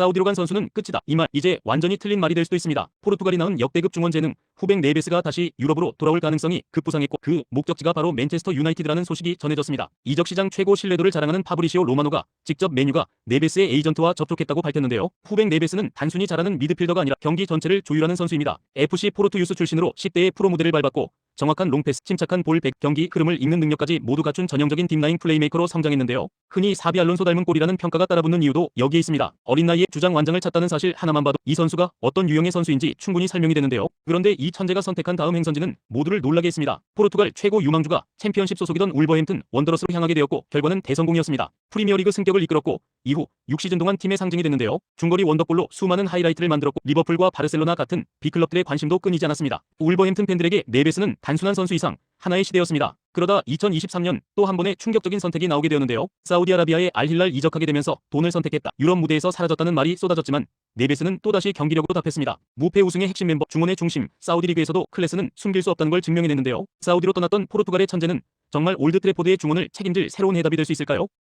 사우디로 간 선수는 끝이다. 이 말 이제 완전히 틀린 말이 될 수도 있습니다. 포르투갈이 낳은 역대급 중원 재능 후백 네베스가 다시 유럽으로 돌아올 가능성이 급부상했고 그 목적지가 바로 맨체스터 유나이티드라는 소식이 전해졌습니다. 이적 시장 최고 신뢰도를 자랑하는 파브리시오 로마노가 직접 메뉴가 네베스의 에이전트와 접촉했다고 밝혔는데요. 후백 네베스는 단순히 잘하는 미드필더가 아니라 경기 전체를 조율하는 선수입니다. FC 포르투 유스 출신으로 10대의 프로 무대를 밟았고 정확한 롱패스, 침착한 볼 백, 경기 흐름을 읽는 능력까지 모두 갖춘 전형적인 딥라인 플레이메이커로 성장했는데요. 흔히 사비 알론소 닮은 꼴이라는 평가가 따라붙는 이유도 여기에 있습니다. 어린 나이에 주장 완장을 찾다는 사실 하나만 봐도 이 선수가 어떤 유형의 선수인지 충분히 설명이 되는데요. 그런데 이 천재가 선택한 다음 행선지는 모두를 놀라게 했습니다. 포르투갈 최고 유망주가 챔피언십 소속이던 울버햄튼 원더러스로 향하게 되었고 결과는 대성공이었습니다. 프리미어리그 승격을 이끌었고 이후 6시즌 동안 팀의 상징이 됐는데요. 중거리 원더골로 수많은 하이라이트를 만들었고 리버풀과 바르셀로나 같은 빅클럽들의 관심도 끊이지 않았습니다. 울버햄튼 팬들에게 네베스는 단순한 선수 이상 하나의 시대였습니다. 그러다 2023년 또 한 번의 충격적인 선택이 나오게 되었는데요. 사우디아라비아의 알힐랄 이적하게 되면서 돈을 선택했다. 유럽 무대에서 사라졌다는 말이 쏟아졌지만 네베스는 또다시 경기력으로 답했습니다. 무패 우승의 핵심 멤버 중원의 중심 사우디 리그에서도 클래스는 숨길 수 없다는 걸 증명해냈는데요. 사우디로 떠났던 포르투갈의 천재는 정말 올드 트래포드의 중원을 책임질 새로운 해답이 될 수 있을까요?